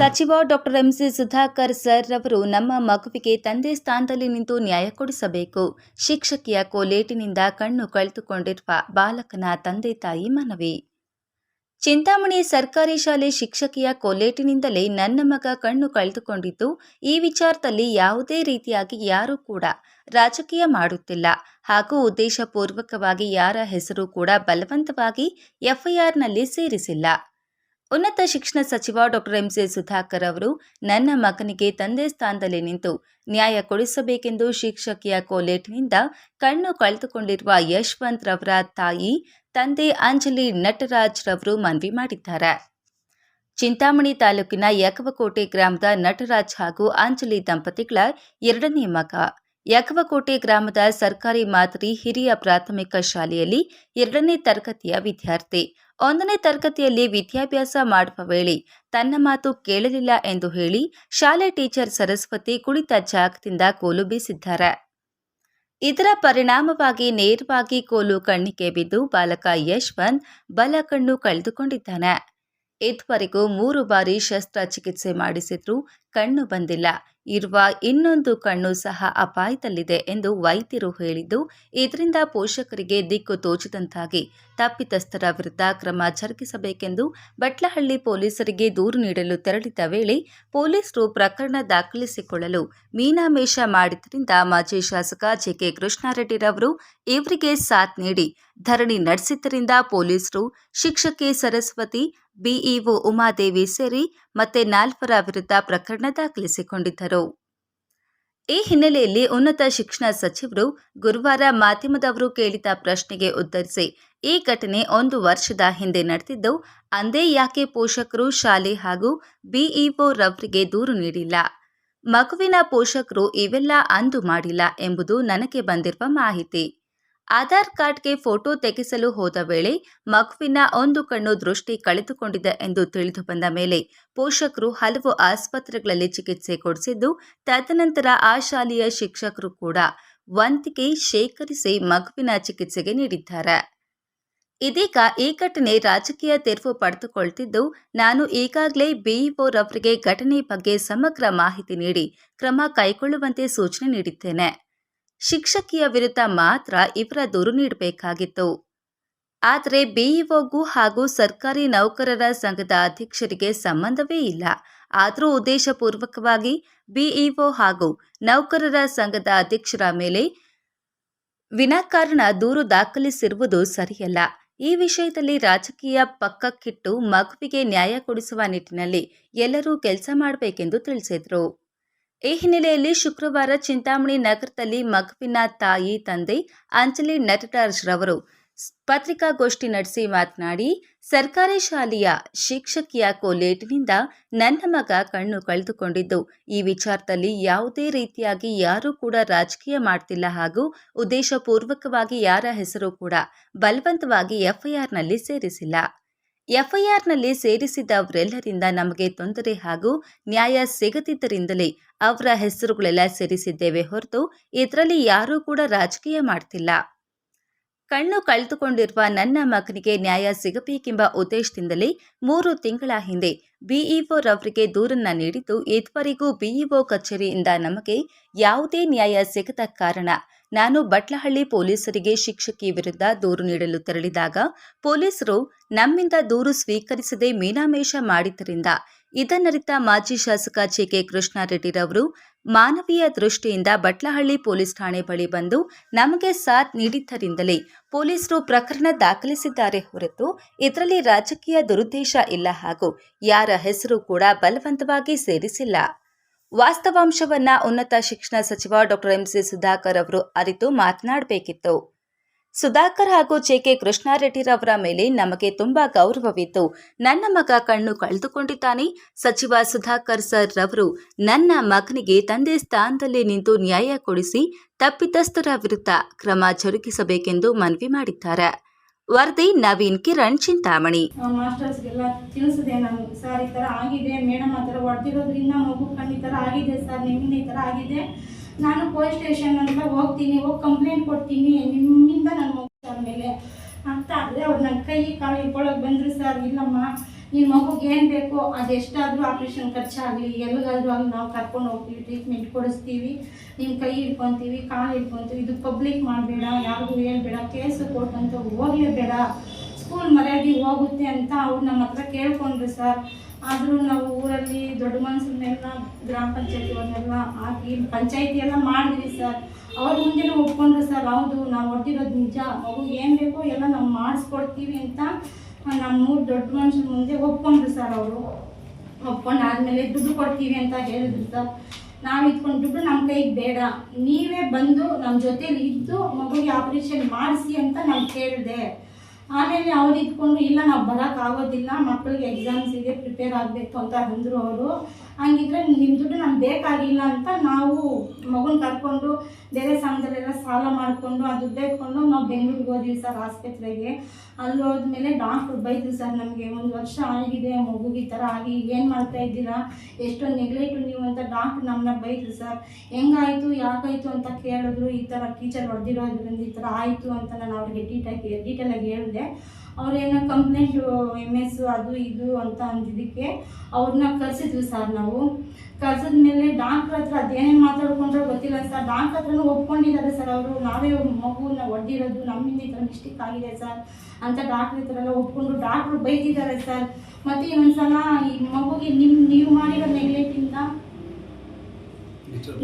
ಸಚಿವ doctor MC Sudhakar sir ರವರು ನಮ್ಮ ಮಗುವಿಗೆ ತಂದೆ ಸ್ಥಾನದಲ್ಲಿ ನಿಂತು ನ್ಯಾಯ ಕೊಡಿಸಬೇಕು. ಶಿಕ್ಷಕಿಯ ಕೋಲೇಟಿನಿಂದ ಕಣ್ಣು ಕಳೆದುಕೊಂಡಿರುವ ಬಾಲಕನ ತಂದೆ ತಾಯಿ ಮನವಿ. ಚಿಂತಾಮಣಿ ಸರ್ಕಾರಿ ಶಾಲೆ ಶಿಕ್ಷಕಿಯ ಕೊಲೇಟಿನಿಂದಲೇ ನನ್ನ ಮಗ ಕಣ್ಣು ಕಳೆದುಕೊಂಡಿದ್ದು, ಈ ವಿಚಾರದಲ್ಲಿ ಯಾವುದೇ ರೀತಿಯಾಗಿ ಯಾರೂ ಕೂಡ ರಾಜಕೀಯ ಮಾಡುತ್ತಿಲ್ಲ. ಹಾಗೂ ಉದ್ದೇಶಪೂರ್ವಕವಾಗಿ ಯಾರ ಹೆಸರು ಕೂಡ ಬಲವಂತವಾಗಿ ಎಫ್ಐಆರ್ನಲ್ಲಿ ಸೇರಿಸಿಲ್ಲ. ಉನ್ನತ ಶಿಕ್ಷಣ ಸಚಿವ ಡಾಕ್ಟರ್ ಎಂಸಿ ಸುಧಾಕರ್ ಅವರು, ನನ್ನ ಮಗನಿಗೆ ತಂದೆ ಸ್ಥಾನದಲ್ಲಿ ನಿಂತು ನ್ಯಾಯ ಕೊಡಿಸಬೇಕೆಂದು ಶಿಕ್ಷಕಿಯ ಕೋಲೇಟ್ನಿಂದ ಕಣ್ಣು ಕಳೆದುಕೊಂಡಿರುವ ಯಶವಂತ್ ರವರ ತಾಯಿ, ತಂದೆ ಅಂಜಲಿ ನಟರಾಜ್ ರವರು ಮನವಿ ಮಾಡಿದ್ದಾರೆ. ಚಿಂತಾಮಣಿ ತಾಲೂಕಿನ ಯಕವಕೋಟೆ ಗ್ರಾಮದ ನಟರಾಜ್ ಹಾಗೂ ಅಂಜಲಿ ದಂಪತಿಗಳ ಎರಡನೇ ಮಗ. ಯಕವಕೋಟೆ ಗ್ರಾಮದ ಸರ್ಕಾರಿ ಮಾದರಿ ಹಿರಿಯ ಪ್ರಾಥಮಿಕ ಶಾಲೆಯಲ್ಲಿ ಎರಡನೇ ತರಗತಿಯ ವಿದ್ಯಾರ್ಥಿ. ಒಂದನೇ ತರಗತಿಯಲ್ಲಿ ವಿದ್ಯಾಭ್ಯಾಸ ಮಾಡುವ ವೇಳೆ ತನ್ನ ಮಾತು ಕೇಳಲಿಲ್ಲ ಎಂದು ಹೇಳಿ ಶಾಲೆ ಟೀಚರ್ ಸರಸ್ವತಿ ಕುಳಿತ ಜಾಗದಿಂದ ಕೋಲು ಬೀಸಿದ್ದಾರೆ. ಇದರ ಪರಿಣಾಮವಾಗಿ ನೇರವಾಗಿ ಕೋಲು ಕಣ್ಣಿಗೆ ಬಿದ್ದು ಬಾಲಕ ಯಶ್ವಂತ್ ಬಲ ಕಣ್ಣು ಕಳೆದುಕೊಂಡಿದ್ದಾನೆ. ಇದುವರೆಗೂ ಮೂರು ಬಾರಿ ಶಸ್ತ್ರಚಿಕಿತ್ಸೆ ಮಾಡಿಸಿದ್ರೂ ಕಣ್ಣು ಬಂದಿಲ್ಲ. ಇರುವ ಇನ್ನೊಂದು ಕಣ್ಣು ಸಹ ಅಪಾಯದಲ್ಲಿದೆ ಎಂದು ವೈದ್ಯರು ಹೇಳಿದ್ದು, ಇದರಿಂದ ಪೋಷಕರಿಗೆ ದಿಕ್ಕು ತೋಚದಂತಾಗಿ ತಪ್ಪಿತಸ್ಥರ ವಿರುದ್ಧ ಕ್ರಮ ಜರುಗಿಸಬೇಕೆಂದು ಬಟ್ಲಹಳ್ಳಿ ಪೊಲೀಸರಿಗೆ ದೂರು ನೀಡಲು ತೆರಳಿದ ವೇಳೆ ಪೊಲೀಸರು ಪ್ರಕರಣ ದಾಖಲಿಸಿಕೊಳ್ಳಲು ಮೀನಾಮೇಷ ಮಾಡಿದ್ದರಿಂದ ಮಾಜಿ ಶಾಸಕ ಜೆಕೆ ಕೃಷ್ಣಾರೆಡ್ಡಿರವರು ಇವರಿಗೆ ಸಾಥ್ ನೀಡಿ ಧರಣಿ ನಡೆಸಿದ್ದರಿಂದ ಪೊಲೀಸರು ಶಿಕ್ಷಕಿ ಸರಸ್ವತಿ, ಬಿಇಒ ಉಮಾದೇವಿ ಸೇರಿ ಮತ್ತೆ ನಾಲ್ವರ ವಿರುದ್ಧ ಪ್ರಕರಣ ದಾಖಲಿಸಿಕೊಂಡಿದ್ದರು. ಈ ಹಿನ್ನೆಲೆಯಲ್ಲಿ ಉನ್ನತ ಶಿಕ್ಷಣ ಸಚಿವರು ಗುರುವಾರ ಮಾಧ್ಯಮದವರು ಕೇಳಿದ ಪ್ರಶ್ನೆಗೆ ಉತ್ತರಿಸಿ, ಈ ಘಟನೆ ಒಂದು ವರ್ಷದ ಹಿಂದೆ ನಡೆದಿದ್ದು, ಅಂದೇ ಯಾಕೆ ಪೋಷಕರು ಶಾಲೆ ಹಾಗೂ ಬಿಇಒ ರವರಿಗೆ ದೂರು ನೀಡಿಲ್ಲ? ಮಗುವಿನ ಪೋಷಕರು ಇವೆಲ್ಲ ಅಂದು ಮಾಡಿಲ್ಲ ಎಂಬುದು ನನಗೆ ಬಂದಿರುವ ಮಾಹಿತಿ. ಆಧಾರ್ ಕಾರ್ಡ್ಗೆ ಫೋಟೋ ತೆಗೆಸಲು ಹೋದ ವೇಳೆ ಮಗುವಿನ ಒಂದು ಕಣ್ಣು ದೃಷ್ಟಿ ಕಳೆದುಕೊಂಡಿದೆ ಎಂದು ತಿಳಿದು ಬಂದ ಮೇಲೆ ಪೋಷಕರು ಹಲವು ಆಸ್ಪತ್ರೆಗಳಲ್ಲಿ ಚಿಕಿತ್ಸೆ ಕೊಡಿಸಿದ್ದು, ತದನಂತರ ಆ ಶಾಲೆಯ ಶಿಕ್ಷಕರು ಕೂಡ ವಂತಿಗೆ ಶೇಖರಿಸಿ ಮಗುವಿನ ಚಿಕಿತ್ಸೆಗೆ ನೀಡಿದ್ದಾರೆ. ಇದೀಗ ಈ ಘಟನೆ ರಾಜಕೀಯ ತೆರವು ಪಡೆದುಕೊಳ್ತಿದ್ದು, ನಾನು ಈಗಾಗಲೇ ಬಿಇಒ ರವರಿಗೆ ಘಟನೆ ಬಗ್ಗೆ ಸಮಗ್ರ ಮಾಹಿತಿ ನೀಡಿ, ಕ್ರಮ ಕೈಗೊಳ್ಳುವಂತೆ ಸೂಚನೆ ನೀಡಿದ್ದೇನೆ. ಶಿಕ್ಷಕಿಯ ವಿರುದ್ಧ ಮಾತ್ರ ಇವರ ದೂರು ನೀಡಬೇಕಾಗಿತ್ತು. ಆದರೆ ಬಿಇಒಗೂ ಹಾಗೂ ಸರ್ಕಾರಿ ನೌಕರರ ಸಂಘದ ಅಧ್ಯಕ್ಷರಿಗೆ ಸಂಬಂಧವೇ ಇಲ್ಲ. ಆದರೂ ಉದ್ದೇಶಪೂರ್ವಕವಾಗಿ ಬಿಇಒ ಹಾಗೂ ನೌಕರರ ಸಂಘದ ಅಧ್ಯಕ್ಷರ ಮೇಲೆ ವಿನಾಕಾರಣ ದೂರು ದಾಖಲಿಸಿರುವುದು ಸರಿಯಲ್ಲ. ಈ ವಿಷಯದಲ್ಲಿ ರಾಜಕೀಯ ಪಕ್ಕಕ್ಕಿಟ್ಟು ಮಗುವಿಗೆ ನ್ಯಾಯ ಕೊಡಿಸುವ ನಿಟ್ಟಿನಲ್ಲಿ ಎಲ್ಲರೂ ಕೆಲಸ ಮಾಡಬೇಕೆಂದು ತಿಳಿಸಿದರು. ಈ ಹಿನ್ನೆಲೆಯಲ್ಲಿ ಶುಕ್ರವಾರ ಚಿಂತಾಮಣಿ ನಗರದಲ್ಲಿ ಮಗುವಿನ ತಾಯಿ, ತಂದೆ ಅಂಜಲಿ ನಟರಾಜ್ ರವರು ಪತ್ರಿಕಾಗೋಷ್ಠಿ ನಡೆಸಿ ಮಾತನಾಡಿ, ಸರ್ಕಾರಿ ಶಾಲೆಯ ಶಿಕ್ಷಕಿಯ ಕೋಲೇಟಿನಿಂದ ನನ್ನ ಮಗ ಕಣ್ಣು ಕಳೆದುಕೊಂಡಿದ್ದು. ಈ ವಿಚಾರದಲ್ಲಿ ಯಾವುದೇ ರೀತಿಯಾಗಿ ಯಾರೂ ಕೂಡ ರಾಜಕೀಯ ಮಾಡ್ತಿಲ್ಲ ಹಾಗೂ ಉದ್ದೇಶಪೂರ್ವಕವಾಗಿ ಯಾರ ಹೆಸರು ಕೂಡ ಬಲವಂತವಾಗಿ ಎಫ್ಐಆರ್ನಲ್ಲಿ ಸೇರಿಸಿಲ್ಲ. ಎಫ್ಐಆರ್ನಲ್ಲಿ ಸೇರಿಸಿದವರೆಲ್ಲರಿಂದ ನಮಗೆ ತೊಂದರೆ ಹಾಗೂ ನ್ಯಾಯ ಸಿಗದಿದ್ದರಿಂದಲೇ ಅವರ ಹೆಸರುಗಳೆಲ್ಲ ಸೇರಿಸಿದ್ದೇವೆ ಹೊರತು ಇದರಲ್ಲಿ ಯಾರೂ ಕೂಡ ರಾಜಕೀಯ ಮಾಡ್ತಿಲ್ಲ. ಕಣ್ಣು ಕಳೆದುಕೊಂಡಿರುವ ನನ್ನ ಮಗನಿಗೆ ನ್ಯಾಯ ಸಿಗಬೇಕೆಂಬ ಉದ್ದೇಶದಿಂದಲೇ ಮೂರು ತಿಂಗಳ ಹಿಂದೆ ಬಿಇಒ ರವರಿಗೆ ದೂರನ್ನ ನೀಡಿದ್ದು, ಇದುವರೆಗೂ ಬಿಇಒ ಕಚೇರಿಯಿಂದ ನಮಗೆ ಯಾವುದೇ ನ್ಯಾಯ ಸಿಗದ ಕಾರಣ ನಾನು ಬಟ್ಲಹಳ್ಳಿ ಪೊಲೀಸರಿಗೆ ಶಿಕ್ಷಕಿ ವಿರುದ್ಧ ದೂರು ನೀಡಲು ತೆರಳಿದಾಗ ಪೊಲೀಸರು ನಮ್ಮಿಂದ ದೂರು ಸ್ವೀಕರಿಸದೆ ಮೀನಾಮೇಷ ಮಾಡಿದ್ದರಿಂದ ಇದನ್ನರಿತ ಮಾಜಿ ಶಾಸಕ ಕೆ ಕೃಷ್ಣಾರೆಡ್ಡಿರವರು ಮಾನವೀಯ ದೃಷ್ಟಿಯಿಂದ ಬಟ್ಲಹಳ್ಳಿ ಪೊಲೀಸ್ ಠಾಣೆ ಬಳಿ ಬಂದು ನಮಗೆ ಸಾಥ್ ನೀಡಿದ್ದರಿಂದಲೇ ಪೊಲೀಸರು ಪ್ರಕರಣ ದಾಖಲಿಸಿದ್ದಾರೆ ಹೊರತು ಇದರಲ್ಲಿ ರಾಜಕೀಯ ದುರುದ್ದೇಶ ಇಲ್ಲ ಹಾಗೂ ಯಾರ ಹೆಸರು ಕೂಡ ಬಲವಂತವಾಗಿ ಸೇರಿಸಿಲ್ಲ. ವಾಸ್ತವಾಂಶವನ್ನ ಉನ್ನತ ಶಿಕ್ಷಣ ಸಚಿವ ಡಾಕ್ಟರ್ ಎಂಸಿ ಸುಧಾಕರ್ ಅವರು ಅರಿತು ಮಾತನಾಡಬೇಕಿತ್ತು. ಸುಧಾಕರ್ ಹಾಗೂ ಜೆ ಕೆ ಕೃಷ್ಣಾರೆಡ್ಡಿರವರ ಮೇಲೆ ನಮಗೆ ತುಂಬಾ ಗೌರವವಿತ್ತು. ನನ್ನ ಮಗ ಕಣ್ಣು ಕಳೆದುಕೊಂಡಿದ್ದಾನೆ. ಸಚಿವ ಸುಧಾಕರ್ ಸರ್ ರವರು ನನ್ನ ಮಗನಿಗೆ ತಂದೆ ಸ್ಥಾನದಲ್ಲಿ ನಿಂತು ನ್ಯಾಯ ಕೊಡಿಸಿ ತಪ್ಪಿತಸ್ಥರ ವಿರುದ್ಧ ಕ್ರಮ ಜರುಗಿಸಬೇಕೆಂದು ಮನವಿ ಮಾಡಿದ್ದಾರೆ. ವರದಿ ನವೀನ್ ಕಿರಣ್ ಚಿಂತಾಮಣಿ. ಮಾಸ್ಟರ್ಸ್ಗೆಲ್ಲ ತಿಳಿಸಿದೆ ನಾನು ಸರ್ ಈ ಥರ ಆಗಿದೆ, ಮೇಡಮ್ ಆ ಥರ ಹೊಡೆದಿರೋದ್ರಿಂದ ಮಗು ಈ ಥರ ಆಗಿದೆ ಸರ್, ನಿಮ್ಮಿಂದ ಈ ಥರ ಆಗಿದೆ. ನಾನು ಪೊಲೀಸ್ ಸ್ಟೇಷನ್ ಅಂತ ಹೋಗ್ತೀನಿ, ಹೋಗಿ ಕಂಪ್ಲೇಂಟ್ ಕೊಡ್ತೀನಿ, ನಿಮ್ಮಿಂದ ನನ್ನ ಮಗು ಮೇಲೆ ಅಂತ ಆದರೆ ಅವ್ರು ನನ್ನ ಕೈ ಕಾಲು ಇಟ್ಕೊಳಕ್ಕೆ ಬಂದರು ಸರ್, ಇಲ್ಲಮ್ಮ. ನಿಮ್ಮ ಮಗುಗೆ ಏನು ಬೇಕೋ ಅದೆಷ್ಟಾದರೂ ಆಪ್ರೇಷನ್ ಖರ್ಚಾಗಲಿ, ಎಲ್ಲಿಗಾದ್ರೂ ಆಗಲಿ ನಾವು ಕರ್ಕೊಂಡು ಹೋಗ್ತೀವಿ ಟ್ರೀಟ್ಮೆಂಟ್ ಕೊಡಿಸ್ತೀವಿ. ನಿಮ್ಮ ಕೈ ಹಿಡ್ಕೊತೀವಿ, ಕಾಲು ಹಿಡ್ಕೊತೀವಿ. ಇದು ಪಬ್ಲಿಕ್ ಮಾಡಬೇಡ, ಯಾರಿಗೂ ಹೇಳ್ಬೇಡ ಕೇಸು ಕೊಟ್ಟಂತ ಹೋಗಲೇಬೇಡ. ಸ್ಕೂಲ್ ಮರ್ಯಾದೆ ಹೋಗುತ್ತೆ ಅಂತ ಅವ್ರು ನಮ್ಮ ಹತ್ರ ಕೇಳ್ಕೊಂಡ್ರು ಸರ್. ಆದರೂ ನಾವು ಊರಲ್ಲಿ ದೊಡ್ಡ ಮನಸ್ಸನ್ನೆಲ್ಲ ಗ್ರಾಮ ಪಂಚಾಯತಿ ಅವ್ರನ್ನೆಲ್ಲ ಹಾಕಿ, ಪಂಚಾಯತಿ ಎಲ್ಲ ಮಾಡಿದ್ವಿ ಸರ್. ಅವ್ರ ಮುಂದೆನೂ ಒಪ್ಕೊಂಡ್ರು ಸರ್, ಹೌದು, ನಾವು ಹೊಡ್ದಿರೋದು ನಿಜ. ಮಗು ಏನು ಬೇಕೋ ಎಲ್ಲ ನಾವು ಮಾಡಿಸ್ಕೊಡ್ತೀವಿ ಅಂತ ನಮ್ಮ ಮೂರು ದೊಡ್ಡ ಮನುಷ್ಯನ ಮುಂದೆ ಒಪ್ಕೊಂಡ್ರು ಸರ್ ಅವರು. ಒಪ್ಕೊಂಡು ಆದಮೇಲೆ ದುಡ್ಡು ಕೊಡ್ತೀವಿ ಅಂತ ಹೇಳಿದ್ರು ಸರ್. ನಾವು ದುಡ್ಡು ನಮ್ಮ ಕೈಗೆ ಬೇಡ. ನೀವೇ ಬಂದು ನಮ್ಮ ಜೊತೇಲಿ ಇದ್ದು ಮಗುಗೆ ಆಪ್ರೇಷನ್ ಮಾಡಿಸಿ ಅಂತ ನಾವು ಕೇಳಿದೆ. ಆಮೇಲೆ ಅವ್ರು ಇದ್ಕೊಂಡು ಇಲ್ಲ, ನಾವು ಬರೋಕ್ಕಾಗೋದಿಲ್ಲ ಮಕ್ಕಳಿಗೆ ಎಕ್ಸಾಮ್ಸಿಗೆ ಪ್ರಿಪೇರ್ ಆಗಬೇಕು ಅಂತ ಅಂದರು ಅವರು. ಹಂಗಿದ್ರೆ ನಿಮ್ಮ ದುಡ್ಡು ನಮ್ಗೆ ಬೇಕಾಗಿಲ್ಲ ಅಂತ ನಾವು ಮಗುನ ಕರ್ಕೊಂಡು ಬೇರೆ ಸಂಘದಲ್ಲೆಲ್ಲ ಸಾಲ ಮಾಡಿಕೊಂಡು ಆ ದುಡ್ಡು ಎತ್ಕೊಂಡು ನಾವು ಬೆಂಗಳೂರಿಗೆ ಹೋದ್ವಿ ಸರ್ ಆಸ್ಪತ್ರೆಗೆ. ಅಲ್ಲಿ ಹೋದ್ಮೇಲೆ ಡಾಕ್ಟ್ರು ಬೈದ್ರು ಸರ್ ನಮಗೆ ಒಂದು ವರ್ಷ ಆಗಿದೆ ಮಗುಗೆ ಈ ಥರ ಆಗಿ ಏನು ಮಾಡ್ತಾ ಇದ್ದೀರಾ? ಎಷ್ಟೊಂದು ನೆಗ್ಲೆಕ್ಟು ನೀವು ಅಂತ ಡಾಕ್ಟ್ರು ನಮ್ಮನ್ನ ಬೈದ್ರು ಸರ್. ಹೆಂಗಾಯಿತು, ಯಾಕಾಯಿತು ಅಂತ ಕೇಳಿದ್ರು, ಈ ಥರ ಟೀಚರ್ ಹೊಡೆದಿರೋದ್ರಿಂದ ಈ ಥರ ಆಯಿತು ಅಂತ ನಾನು ಅವ್ರಿಗೆ ಡೀಟಾಗಿ ಡೀಟೇಲಾಗಿ ಹೇಳಿದೆ. ಅವ್ರೇನೋ ಕಂಪ್ಲೇಂಟ್ ಎಂ ಎಸ್ ಅದು ಇದು ಅಂತ ಅಂದಿದ್ದಕ್ಕೆ ಅವ್ರನ್ನ ಕರೆಸಿದ್ವಿ ಸರ್ ನಾವು. ಕರ್ಸಿದ್ಮೇಲೆ ಡಾಕ್ಟ್ರ್ ಹತ್ರ ಅದೇನೇನು ಮಾತಾಡ್ಕೊಂಡ್ರೆ ಗೊತ್ತಿಲ್ಲ ಸರ್ ಡಾಕ್ಟ್ರ್ ಹತ್ರನೂ ಒಪ್ಕೊಂಡಿದ್ದಾರೆ ಸರ್ ಅವರು. ನಾವೇ ಮಗುನ ಒಡ್ಡಿರೋದು, ನಮ್ಮಿಂದ ಈ ಥರ ಮಿಸ್ಟೇಕ್ ಆಗಿದೆ ಸರ್ ಅಂತ ಡಾಕ್ಟ್ರ್ ಹತ್ರ ಎಲ್ಲ ಒಪ್ಕೊಂಡು ಡಾಕ್ಟ್ರು ಬೈದಿದ್ದಾರೆ ಸರ್ ಮತ್ತೆ ಇನ್ನೊಂದ್ಸಲ ಈ ಮಗುಗೆ ನಿಮ್ಮ ನೀವು ಮಾಡಿರೋ ನೆಗ್ಲೆಕ್ಟಿಂದ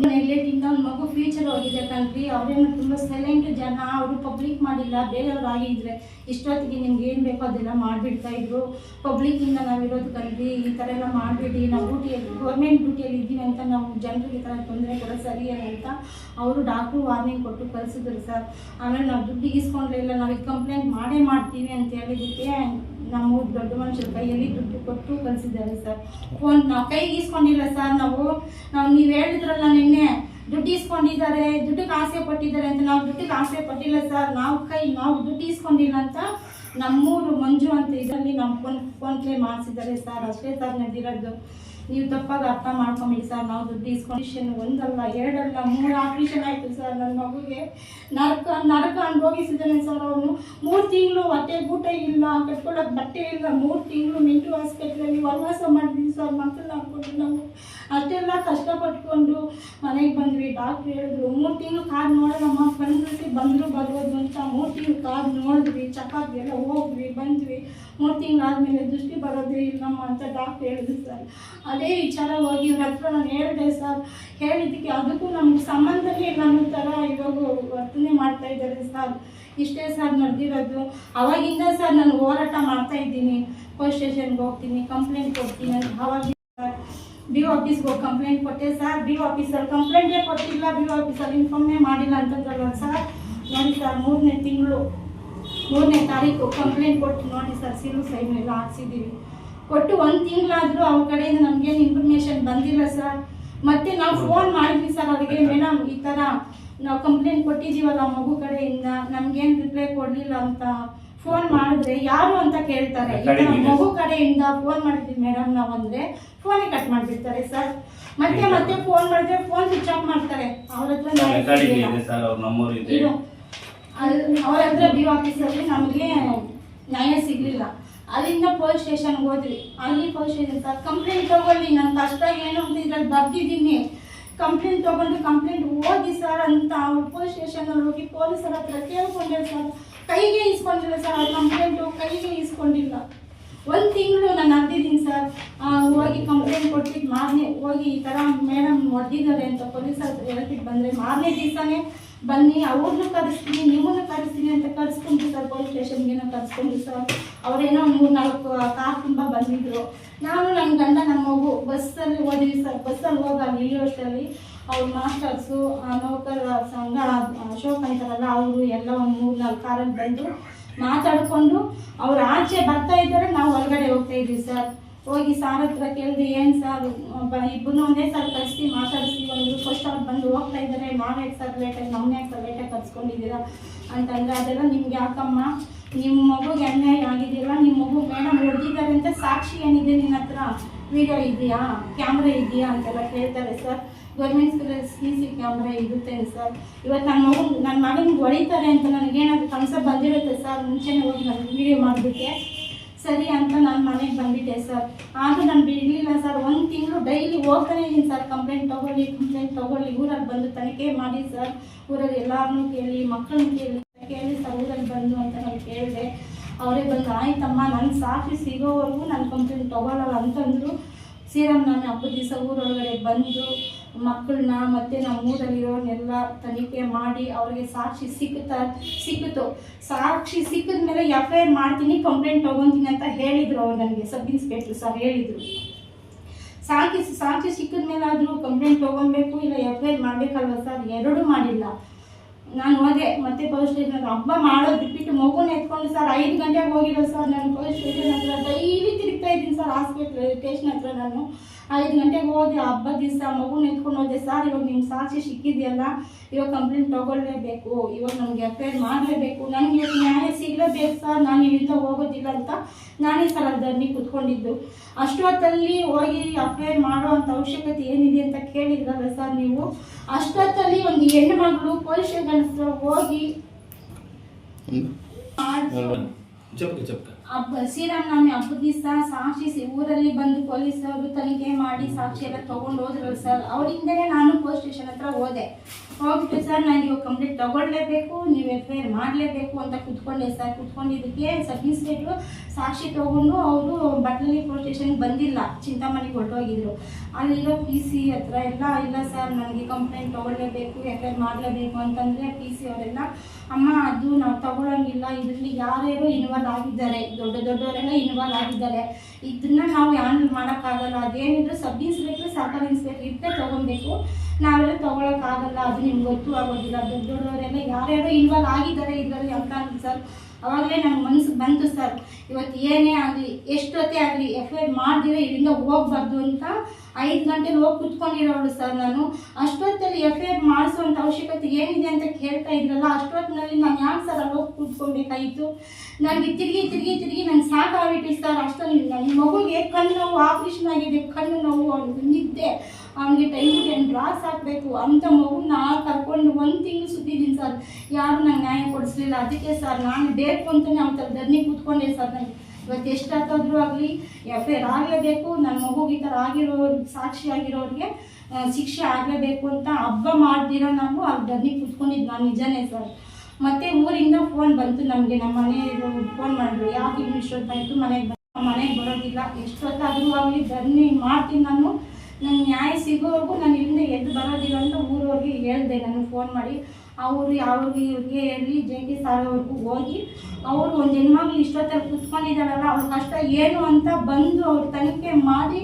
ನೆಗ್ಲೆಕ್ಟಿಂದ ಒಂದು ಮಗು ಫ್ಯೂಚರ್ ಹೋಗಿದೆ ಕಣ್ರಿ, ಅವ್ರೇನು ತುಂಬ ಸೈಲೆಂಟ್ ಜನ, ಅವರು ಪಬ್ಲಿಕ್ ಮಾಡಿಲ್ಲ, ಬೇರೆಯವ್ರು ಆಗಿದ್ರೆ ಇಷ್ಟೊತ್ತಿಗೆ ನಿಮ್ಗೆ ಏನು ಬೇಕೋ ಅದೆಲ್ಲ ಮಾಡಿಬಿಡ್ತಾ ಇದ್ರು. ಪಬ್ಲಿಕ್ಕಿಂದ ನಾವಿರೋದು ಕಣ್ರಿ, ಈ ಥರ ಎಲ್ಲ ಮಾಡಬೇಡಿ, ನಾವು ಡ್ಯೂಟಿಯಲ್ಲಿ ಗೌರ್ಮೆಂಟ್ ಡ್ಯೂಟಿಯಲ್ಲಿ ಇದ್ದೀವಿ ಅಂತ ನಾವು ಜನರಿಗೆ ಈ ಥರ ತೊಂದರೆ ಕೂಡ ಸರಿ ಅಂತ ಅವರು ಡಾಕ್ಟ್ರು ವಾರ್ನಿಂಗ್ ಕೊಟ್ಟು ಕಳಿಸಿದ್ರು ಸರ್. ಆಮೇಲೆ ನಾವು ದುಡ್ಡು ಇಸ್ಕೊಂಡ್ರೆ ಇಲ್ಲ ನಾವು ಕಂಪ್ಲೇಂಟ್ ಮಾಡೇ ಮಾಡ್ತೀವಿ ಅಂತ ಹೇಳಿದ್ದಕ್ಕೆ ನಮ್ಮ ದೊಡ್ಡ ಮನುಷ್ಯರ ಕೈಯಲ್ಲಿ ದುಡ್ಡು ಕೊಟ್ಟು ಕಲಿಸಿದ್ದಾರೆ ಸರ್. ಫೋನ್ ನಾವು ಕೈಗೆ ಇಸ್ಕೊಂಡಿಲ್ಲ ಸರ್ ನಾವು. ನಾವು ನೀವು ಹೇಳಿದ್ರಲ್ಲ ನಿನ್ನೆ, ದುಡ್ಡು ಇಸ್ಕೊಂಡಿದ್ದಾರೆ ದುಡ್ಡಿಗೆ ಆಸೆ ಪಟ್ಟಿದ್ದಾರೆ ಅಂತ. ನಾವು ದುಡ್ಡಿಗೆ ಆಸೆ ಪಟ್ಟಿಲ್ಲ ಸರ್. ನಾವು ಕೈ, ನಾವು ದುಡ್ಡು ಇಸ್ಕೊಂಡಿಲ್ಲ ಅಂತ ನಮ್ಮೂರು ಮಂಜು ಅಂತ ಇದರಲ್ಲಿ ನಮ್ಮ ಫೋನ್ ಫೋನ್ ಪೇ ಮಾಡಿಸಿದ್ದಾರೆ ಸರ್. ಅಷ್ಟೇ ಸರ್ ನಡೆದಿರೋದು ನೀವು ತಪ್ಪಾಗಿ ಅರ್ಥ ಮಾಡ್ಕೊಂಬಿಡಿ ಸರ್. ನಾವು ದುಡ್ಡು ಇಸ್ಕೊಂಡಿಷನ್ ಒಂದಲ್ಲ, ಎರಡಲ್ಲ, ಮೂರು ಆಪ್ರೇಷನ್ ಆಯಿತು ಸರ್. ನನ್ನ ಮಗುಗೆ ನರಕ ನರಕ ಅನುಭವಿಸಿದ್ದಾನೆ ಸರ್ ಅವನು. ಮೂರು ತಿಂಗಳು ಹೊಟ್ಟೆ ಊಟ ಇಲ್ಲ, ಕಟ್ಕೊಳ್ಳೋಕೆ ಬಟ್ಟೆ ಇಲ್ಲ. ಮೂರು ತಿಂಗಳು ಮಿಂಟು ಹಾಸ್ಪಿಟ್ಲಲ್ಲಿ ವನವಾಸ ಮಾಡಿದ್ವಿ ಸರ್. ಮಕ್ಕಳನ್ನ ಹಾಕ್ಕೊಂಡು ನಾವು ಅಷ್ಟೆಲ್ಲ ಕಷ್ಟಪಟ್ಕೊಂಡು ಮನೆಗೆ ಬಂದ್ವಿ. ಡಾಕ್ಟ್ರ್ ಹೇಳಿದ್ರು, ಮೂರು ತಿಂಗಳು ಕಾದು ನೋಡೋಣಮ್ಮ ಕಣ್ಣಿಸಿ ಬಂದರು ಬರ್ಬೋದು ಅಂತ. ಮೂರು ತಿಂಗಳು ಕಾದು ನೋಡಿದ್ವಿ ಎಲ್ಲ ಹೋದ್ವಿ ಬಂದ್ವಿ. ಮೂರು ಆದಮೇಲೆ ದೃಷ್ಟಿ ಬರೋದೇ ಇಲ್ಲಮ್ಮ ಅಂತ ಡಾಕ್ಟ್ರ್ ಹೇಳಿದ್ರು ಸರ್. ಅದೇ ವಿಚಾರ ಹೋಗಿ ಇವ್ರ ಹತ್ರ ನಾನು ಹೇಳಿದೆ ಸರ್, ಹೇಳಿದ್ದಕ್ಕೆ ಅದಕ್ಕೂ ನಮ್ಗೆ ಸಂಬಂಧನೇ ಇಲ್ಲ ಅನ್ನೋ ಥರ ಇವಾಗ ವರ್ತನೆ ಮಾಡ್ತಾ ಇದ್ದಾರೆ ಸರ್. ಇಷ್ಟೇ ಸರ್ ನಡೆದಿರೋದು. ಅವಾಗಿಂದ ಸರ್ ನಾನು ಹೋರಾಟ ಮಾಡ್ತಾ ಇದ್ದೀನಿ. ಪೊಲೀಸ್ ಸ್ಟೇಷನ್ಗೆ ಹೋಗ್ತೀನಿ ಕಂಪ್ಲೇಂಟ್ ಕೊಡ್ತೀನಿ ಅಂತ. ಅವಾಗ ಬಿ ಆಫೀಸ್ಗೆ ಹೋಗಿ ಕಂಪ್ಲೇಂಟ್ ಕೊಟ್ಟೆ. ಸರ್ ಬಿ ಒ ಆಫೀಸಲ್ಲಿ ಕಂಪ್ಲೇಂಟೇ ಕೊಟ್ಟಿಲ್ಲ. ಬಿ ಒ ಆಫೀಸಲ್ಲಿ ಇನ್ಫಾರ್ಮೇ ಮಾಡಿಲ್ಲ ಅಂತಂದ್ರಲ್ಲ ಸರ್? ನೋಡಿ ಸರ್, ಮೂರನೇ ತಿಂಗಳು, ಮೂರನೇ ತಾರೀಕು ಕಂಪ್ಲೇಂಟ್ ಕೊಟ್ಟು ನೋಡಿ ಸರ್ ಸಿರು ಸೈನ್ ಎಲ್ಲ ಹಾಕ್ಸಿದ್ದೀವಿ. ಕೊಟ್ಟು ಒಂದು ತಿಂಗಳಾದರೂ ಅವ್ರ ಕಡೆಯಿಂದ ನಮ್ಗೇನು ಇನ್ಫಾರ್ಮೇಶನ್ ಬಂದಿಲ್ಲ ಸರ್ ಮತ್ತೆ ನಾವು ಫೋನ್ ಮಾಡಿದ್ವಿ ಸರ್ ಅವ್ರಿಗೆ ಮೇಡಮ್ ಈ ಥರ ನಾವು ಕಂಪ್ಲೇಂಟ್ ಕೊಟ್ಟಿದ್ದೀವಲ್ಲ ಮಗು ಕಡೆಯಿಂದ ನಮ್ಗೇನು ರಿಪ್ಲೈ ಕೊಡಲಿಲ್ಲ ಅಂತ ಫೋನ್ ಮಾಡಿದ್ರೆ ಯಾರು ಅಂತ ಕೇಳ್ತಾರೆ. ಮಗು ಕಡೆಯಿಂದ ಫೋನ್ ಮಾಡಿದ್ವಿ ಮೇಡಮ್ ನಾವು ಅಂದರೆ ಫೋನೇ ಕಟ್ ಮಾಡಿಬಿಡ್ತಾರೆ ಸರ್ ಮತ್ತೆ ಮತ್ತೆ ಫೋನ್ ಮಾಡಿದ್ರೆ ಫೋನ್ ಸ್ವಿಚ್ ಆಫ್ ಮಾಡ್ತಾರೆ. ಅವ್ರ ಹತ್ರ ಅವ್ರ ಹತ್ರ ಬಿ ಆಫೀಸಲ್ಲಿ ನಮಗೆ ನ್ಯಾಯ ಸಿಗಲಿಲ್ಲ. ಅಲ್ಲಿಂದ ಪೊಲೀಸ್ ಸ್ಟೇಷನ್ಗೆ ಹೋದ್ವಿ. ಅಲ್ಲಿ ಪೊಲೀಸ್ ಸ್ಟೇಷನ್ ಸರ್ ಕಂಪ್ಲೇಂಟ್ ತೊಗೊಳ್ಳಿ ನನ್ನ ಕಷ್ಟ ಏನು ಅಂತ ಇದ್ರಲ್ಲಿ ಬರ್ತಿದ್ದೀನಿ ಕಂಪ್ಲೇಂಟ್ ತೊಗೊಂಡು ಕಂಪ್ಲೇಂಟ್ ಓದಿ ಸರ್ ಅಂತ ಅವ್ರು ಪೊಲೀಸ್ ಸ್ಟೇಷನಲ್ಲಿ ಹೋಗಿ ಪೊಲೀಸರ ಹತ್ರ ಕೇಳ್ಕೊಂಡೆ ಸರ್ ಕೈಗೆ ಇಸ್ಕೊಂಡಿಲ್ಲ ಸರ್ ಅವ್ರ ಕಂಪ್ಲೇಂಟು ಕೈಗೆ ಇಸ್ಕೊಂಡಿಲ್ಲ. ಒಂದು ತಿಂಗಳು ನಾನು ಅರ್ದಿದ್ದೀನಿ ಸರ್ ಹೋಗಿ ಕಂಪ್ಲೇಂಟ್ ಕೊಟ್ಟಿದ್ದು ಮಾರನೇ ಹೋಗಿ ಈ ಥರ ಮೇಡಮ್ ಹೊಡೆದಿದ್ದಾರೆ ಅಂತ ಪೊಲೀಸ್ ಹತ್ರ ಹೇಳ್ಬಿಟ್ಟು ಬಂದರೆ ಮಾರನೇ ದಿವಸನೇ ಬನ್ನಿ, ಅವ್ರನ್ನೂ ಕರೆಸ್ತೀನಿ, ನಿಮ್ಮನ್ನು ಕರೆಸ್ತೀನಿ ಅಂತ ಕರೆಸ್ಕೊಂಡ್ರು ಸರ್ ಪೊಲೀಸ್ ಸ್ಟೇಷನ್ಗೇನೋ ಕರೆಸ್ಕೊಂಡ್ರು ಸರ್. ಅವರೇನೋ ಮೂರು ನಾಲ್ಕು ಕಾರ್ ತುಂಬ ಬಂದಿದ್ರು. ನಾನು ನನ್ನ ಗಂಡ ನಮ್ಮ ಮಗು ಬಸ್ಸಲ್ಲಿ ಹೋದಿವಿ ಸರ್. ಬಸ್ಸಲ್ಲಿ ಹೋದಾಗ ಇಳಿಯೋಷ್ಟರಲ್ಲಿ ಅವ್ರ ಮಾಸ್ಟರ್ಸು ನೌಕರ ಸಂಘ ಅಶೋಕ್ ಅಂತಾರಲ್ಲ, ಅವರು ಎಲ್ಲ ಒಂದು ಮೂರು ನಾಲ್ಕು ಕಾರಲ್ಲಿ ಬಂದು ಮಾತಾಡಿಕೊಂಡು ಅವ್ರು ಆಚೆ ಬರ್ತಾ ಇದ್ದಾರೆ, ನಾವು ಹೊರಗಡೆ ಹೋಗ್ತಾ ಇದ್ವಿ ಸರ್. ಹೋಗಿ ಸಾರ್ ಹತ್ರ ಕೇಳಿದೆ ಏನು ಸರ್ ಇಬ್ಬರು ಒಂದೇ ಸರ್ ಕಳಿಸಿ ಮಾತಾಡಿಸ್ತೀವಿ ಅಂದರು ಫಸ್ಟ್ ಅವ್ರು ಬಂದು ಹೋಗ್ತಾ ಇದ್ದಾರೆ ನಾವೇ ಸರ್ ಲೇಟಾಗಿ ನಮ್ಮನ್ನೇ ಸರ್ ಲೇಟಾಗಿ ಕರ್ಸ್ಕೊಂಡಿದ್ದೀರಾ ಅಂತಂದ್ರೆ ಅದೆಲ್ಲ ನಿಮ್ಗೆ ಯಾಕಮ್ಮ ನಿಮ್ಮ ಮಗುಗೆ ಅನ್ಯಾಯ ಆಗಿದೆಯಲ್ಲ ನಿಮ್ಮ ಮಗು ಮೇಡಮ್ ಹೊಡೆದಿದ್ದಾರೆ ಅಂತ ಸಾಕ್ಷಿ ಏನಿದೆ ನಿನ್ನ ಹತ್ರ? ವಿಡಿಯೋ ಇದೆಯಾ? ಕ್ಯಾಮ್ರಾ ಇದೆಯಾ? ಅಂತೆಲ್ಲ ಕೇಳ್ತಾರೆ ಸರ್. ಗೌರ್ಮೆಂಟ್ ಸ್ಕೂಲಲ್ಲಿ ಸಿ ಸಿ ಕ್ಯಾಮ್ರಾ ಇರುತ್ತೆ ಸರ್. ಇವತ್ತು ನನ್ನ ಮಗು ನನ್ನ ಮಗನಿಗೆ ಹೊಡಿತಾರೆ ಅಂತ ನನಗೇನಾದ್ರು ಕನಸ ಬಂದಿರುತ್ತೆ ಸರ್? ಮುಂಚೆನೇ ಹೋಗಿ ನಾನು ವಿಡಿಯೋ ಮಾಡಿಬಿಟ್ಟೆ ಸರಿ ಅಂತ ನಾನು ಮನೆಗೆ ಬಂದಿದ್ದೆ ಸರ್ ಆಗ ನಾನು ಬಿಡಲಿಲ್ಲ ಸರ್ ಒಂದು ತಿಂಗಳು ಡೈಲಿ ಹೋಗ್ತಾನೆ ಇದ್ದೀನಿ ಸರ್ ಕಂಪ್ಲೇಂಟ್ ತಗೊಳ್ಳಿ ಕಂಪ್ಲೇಂಟ್ ತಗೊಳ್ಳಿ. ಊರಲ್ಲಿ ಬಂದು ತನಿಖೆ ಮಾಡಿ ಸರ್ ಊರಲ್ಲಿ ಎಲ್ಲರನ್ನೂ ಕೇಳಿ ಮಕ್ಕಳನ್ನ ಕೇಳಿ ಕೇಳಿ ಸರ್ ಊರಲ್ಲಿ ಬಂದು ಅಂತ ನಾನು ಕೇಳಿದೆ. ಅವರೇ ಬಂದು, ಆಯ್ತಮ್ಮ ನನ್ನ ಸಾಕಿ, ಸಿಗೋವರೆಗೂ ನಾನು ಕಂಪ್ಲೇಂಟ್ ತಗೊಳ್ಳಲ್ಲ ಅಂತಂದರು. ಸೀರಮ್ ನಾನು ಹಬ್ಬದ ದಿವಸ ಊರೊಳಗಡೆ ಬಂದು ಮಕ್ಕಳನ್ನ ಮತ್ತು ನಮ್ಮ ಊರಲ್ಲಿರೋನೆಲ್ಲ ತನಿಖೆ ಮಾಡಿ ಅವ್ರಿಗೆ ಸಾಕ್ಷಿ ಸಿಕ್ಕುತ್ತಾ ಸಿಕ್ಕಿತು. ಸಾಕ್ಷಿ ಸಿಕ್ಕಿದ ಮೇಲೆ ಎಫ್ ಐ ಆರ್ ಮಾಡ್ತೀನಿ, ಕಂಪ್ಲೇಂಟ್ ತೊಗೊತೀನಿ ಅಂತ ಹೇಳಿದರು ಅವ್ರು ನನಗೆ, ಸಬ್ ಇನ್ಸ್ಪೆಕ್ಟ್ರ್ ಸರ್ ಹೇಳಿದರು. ಸಾಕ್ಷಿ ಸಾಕ್ಷಿ ಸಿಕ್ಕಿದ ಮೇಲಾದರೂ ಕಂಪ್ಲೇಂಟ್ ತೊಗೊಬೇಕು ಇಲ್ಲ ಎಫ್ ಐ ಆರ್ ಮಾಡಬೇಕಲ್ವ ಸರ್? ಎರಡೂ ಮಾಡಿಲ್ಲ. ನಾನು ಹೋದೆ, ಮತ್ತೆ ಪೊಲೀಸ್ ಸ್ಟೇಷನ್ ಹಬ್ಬ ಮಾಡೋದು ಬಿಟ್ಬಿಟ್ಟು ಮಗುನ ಎತ್ಕೊಂಡು ಸರ್ ಐದು ಗಂಟೆಗೆ ಹೋಗಿರೋ ಸರ್ ನಾನು ಪೊಲೀಸ್ ಸ್ಟೇಷನ್ ಹತ್ರ. ಡೈಲಿ ತಿರುಗ್ತಾ ಇದ್ದೀನಿ ಸರ್ ಹಾಸ್ಪಿಟ್ಲ್ ಸ್ಟೇಷನ್ ಹತ್ರ ನಾನು. ಐದು ಗಂಟೆಗೆ ಹೋದೆ ಹಬ್ಬ ದಿವಸ ಮಗುನ ಎತ್ಕೊಂಡು ಹೋದೆ. ಸರ್ ಇವಾಗ ನಿಮ್ಮ ಸಾಕ್ಷಿ ಸಿಕ್ಕಿದೆಯಲ್ಲ? ಇವಾಗ ಕಂಪ್ಲೇಂಟ್ ತೊಗೊಳ್ಳೇಬೇಕು ಇವಾಗ ನಮಗೆ ಆರ್ ಮಾಡಲೇಬೇಕು. ನನಗೆ ನ್ಯಾಯ ಸಿಗಲೇಬೇಕು ಸರ್ ನಾನು ಇಲ್ಲಿಂದ ಹೋಗೋದಿಲ್ಲ ಅಂತ. ನಾನೇ ಸರ್ ಅಲ್ಲಿ ಕುತ್ಕೊಂಡಿದ್ದು ಅಷ್ಟೊತ್ತಲ್ಲಿ ಹೋಗಿ ಅಫೇರ್ ಅಂತ ಅವಶ್ಯಕತೆ ಏನಿದೆ ಅಂತ ಕೇಳಿದ್ರಲ್ಲ ಸರ್ ನೀವು ಅಷ್ಟೊತ್ತಲ್ಲಿ ಒಂದು ಹೆಣ್ಣು ಮಗಳು ಪೊಲೀಸ್ ಸ್ಟೇಷನ್ ಹೋಗಿ ಚಪ್ಪ ಚಪ್ಪ ಹಬ್ಬ ಶ್ರೀರಾಮನವಮಿ ಹಬ್ಬದ ದಿವಸ ಸಾಕ್ಷಿ ಊರಲ್ಲಿ ಬಂದು ಪೊಲೀಸರು ತನಿಖೆ ಮಾಡಿ ಸಾಕ್ಷಿ ಎಲ್ಲ ತಗೊಂಡು ಹೋದ್ರಲ್ಲ ಸರ್. ಅವರಿಂದನೇ ನಾನು ಪೊಲೀಸ್ ಸ್ಟೇಷನ್ ಹತ್ರ ಹೋದೆ. ಹೋಗ್ಬಿಟ್ಟು ಸರ್, ನಾನು ಇವಾಗ ಕಂಪ್ಲೇಂಟ್ ತಗೊಳ್ಳೇಬೇಕು, ನೀವು ಎಫ್ ಐ ಆರ್ ಮಾಡಲೇಬೇಕು ಅಂತ ಕುತ್ಕೊಂಡೆ ಸರ್. ಕುತ್ಕೊಂಡಿದ್ದಕ್ಕೆ ಸಬ್ ಇನ್ಸ್ಪೆಕ್ಟ್ರು ಸಾಕ್ಷಿ ತಗೊಂಡು ಅವರು ಬಟ್ಲಲ್ಲಿ ಪೊಲೀಸ್ ಸ್ಟೇಷನ್ಗೆ ಬಂದಿಲ್ಲ. ಚಿಂತಾಮಣಿ ಹೊರಟೋಗಿದ್ರು. ಅಲ್ಲಿರೋ ಪಿ ಸಿ ಹತ್ರ ಎಲ್ಲ, ಇಲ್ಲ ಸರ್, ನನಗೆ ಕಂಪ್ಲೇಂಟ್ ತೊಗೊಳ್ಳೇಬೇಕು ಎಫ್ ಐ ಆರ್ ಮಾಡಲೇಬೇಕು ಅಂತಂದರೆ ಪಿ ಸಿ ಅವರೆಲ್ಲ, ಅಮ್ಮ, ಅದು ನಾವು ತಗೊಳ್ಳೋಂಗಿಲ್ಲ ಇದರಲ್ಲಿ ಯಾರ್ಯಾರು ಇನ್ವಾಲ್ವ್ ಆಗಿದ್ದಾರೆ. ದೊಡ್ಡ ದೊಡ್ಡವರೆಲ್ಲ ಇನ್ವಾಲ್ವ್ ಆಗಿದ್ದಾರೆ. ಇದನ್ನ ನಾವು ಹ್ಯಾಂಡಲ್ ಮಾಡೋಕ್ಕಾಗಲ್ಲ. ಅದೇನಿದ್ರು ಸಬ್ ಇನ್ಸ್ಪೆಕ್ಟ್ರ್ ಸರ್ಕಾರಿ ಇನ್ಸ್ಪೆಕ್ಟ್ರ್ ಇದ್ದೇ ತೊಗೊಬೇಕು. ನಾವೆಲ್ಲ ತೊಗೊಳಕ್ಕಾಗಲ್ಲ. ಅದು ನಿಮ್ಗೆ ಗೊತ್ತು ಆಗೋದಿಲ್ಲ. ದೊಡ್ಡ ದೊಡ್ಡವರೆಲ್ಲ ಯಾರ್ಯಾರು ಇನ್ವಾಲ್ವ್ ಆಗಿದ್ದಾರೆ ಇದರಲ್ಲಿ ಅಂತ ಸರ್, ಅವಾಗಲೇ ನಮ್ಮ ಮನಸ್ಸಿಗೆ ಬಂತು ಸರ್. ಇವತ್ತು ಏನೇ ಆಗಲಿ, ಎಷ್ಟೊತ್ತೇ ಆಗಲಿ, ಎಫ್ ಐ ಆರ್ ಮಾಡ್ದಿರೋ ಇಲ್ಲಿಂದ ಹೋಗ್ಬಾರ್ದು ಅಂತ ಐದು ಗಂಟೆಲಿ ಹೋಗಿ ಕುತ್ಕೊಂಡಿರೋಳು ಸರ್ ನಾನು. ಅಷ್ಟೊತ್ತಲ್ಲಿ ಎಫ್ ಐ ಆರ್ ಮಾಡಿಸುವಂಥ ಅವಶ್ಯಕತೆ ಏನಿದೆ ಅಂತ ಕೇಳ್ತಾ ಇದ್ರಲ್ಲ ಅಷ್ಟೊತ್ತಿನಲ್ಲಿ ನಾನು ಯಾಕೆ ಸರ್ ಅಲ್ಲಿ ಹೋಗಿ ಕೂತ್ಕೊಬೇಕಾಯಿತು? ನನಗೆ ತಿರುಗಿ ತಿರುಗಿ ತಿರುಗಿ ನಂಗೆ ಸಾಕಾಗ್ಬಿಟ್ಟು ಸರ್ ಅಷ್ಟೊಂದು ನನ್ನ ಮಗುಗೆ ಕಣ್ಣು ನೋವು ಆಪ್ರೇಷನ್ ಆಗಿದೆ, ಕಣ್ಣು ನೋವು ಅವ್ನಿಗೆ ನಿದ್ದೆ ಅವನಿಗೆ ಟೈಮಿಗೆ ಟೈಮ್ ಡ್ರಾಸ್ ಹಾಕಬೇಕು ಅಂತ ಮಗುನ ಕರ್ಕೊಂಡು ಒಂದು ತಿಂಗಳು ಸುತ್ತಿದ್ದೀನಿ ಸರ್ ಯಾರು ನಂಗೆ ನ್ಯಾಯ ಕೊಡಿಸ್ಲಿಲ್ಲ. ಅದಕ್ಕೆ ಸರ್ ನಾನು ಬೇಕು ಅಂತಲೇ ಅವ್ನ ಥರ ಧರ್ನಿ ಕೂತ್ಕೊಂಡೆ ಸರ್ ನನಗೆ ಇವತ್ತು ಎಷ್ಟಾದರೂ ಆಗಲಿ, ಎಫ್ ಐ ಆರ್ ಆಗಲೇಬೇಕು ನನ್ನ ಮಗುಗೆ ಈ ಥರ ಆಗಿರೋರು ಸಾಕ್ಷಿ ಆಗಿರೋರಿಗೆ ಶಿಕ್ಷೆ ಆಗಲೇಬೇಕು ಅಂತ ಹಬ್ಬ ಮಾಡ್ದಿರೋ ನಾವು ಅಲ್ಲಿ ಡಬ್ಬಿ ಕುತ್ಕೊಂಡಿದ್ದು ನಾನು ನಿಜನೇ ಸರ್ ಮತ್ತೆ ಊರಿಂದ ಫೋನ್ ಬಂತು ನಮಗೆ ನಮ್ಮ ಮನೆಯವರು ಫೋನ್ ಮಾಡಿದ್ರು. ಯಾಕೆ ಇನ್ನು ಇಷ್ಟೊತ್ತಾಯಿತು ಮನೆಗೆ ಬಂದು ಮನೆಗೆ ಬರೋದಿಲ್ಲ. ಎಷ್ಟೊತ್ತಾದರೂ ಆಗಲಿ ಧರ್ನಿ ಮಾಡ್ತೀನಿ ನಾನು. ನನ್ನ ನ್ಯಾಯ ಸಿಗೋವರೆಗೂ ನಾನು ಇಲ್ಲಿಂದ ಎದ್ದು ಬರೋದಿಲ್ಲ ಅಂತ ಊರವ್ರಿಗೆ ಹೇಳಿದೆ, ನಾನು ಫೋನ್ ಮಾಡಿ. ಅವರು ಅವ್ರಿಗೆ ಇವ್ರಿಗೆ ಹೇಳಿ ಜೆ ಟಿ ಸಾರೋವರೆಗೂ ಹೋಗಿ ಅವರು ಒಂದು ಹೆಣ್ಮಗ್ಳು ಇಷ್ಟೊತ್ತಲ್ಲಿ ಕುತ್ಕೊಂಡಿದ್ದಾರಲ್ಲ, ಅವ್ರ ಕಷ್ಟ ಏನು ಅಂತ ಬಂದು ಅವ್ರು ತನಿಖೆ ಮಾಡಿ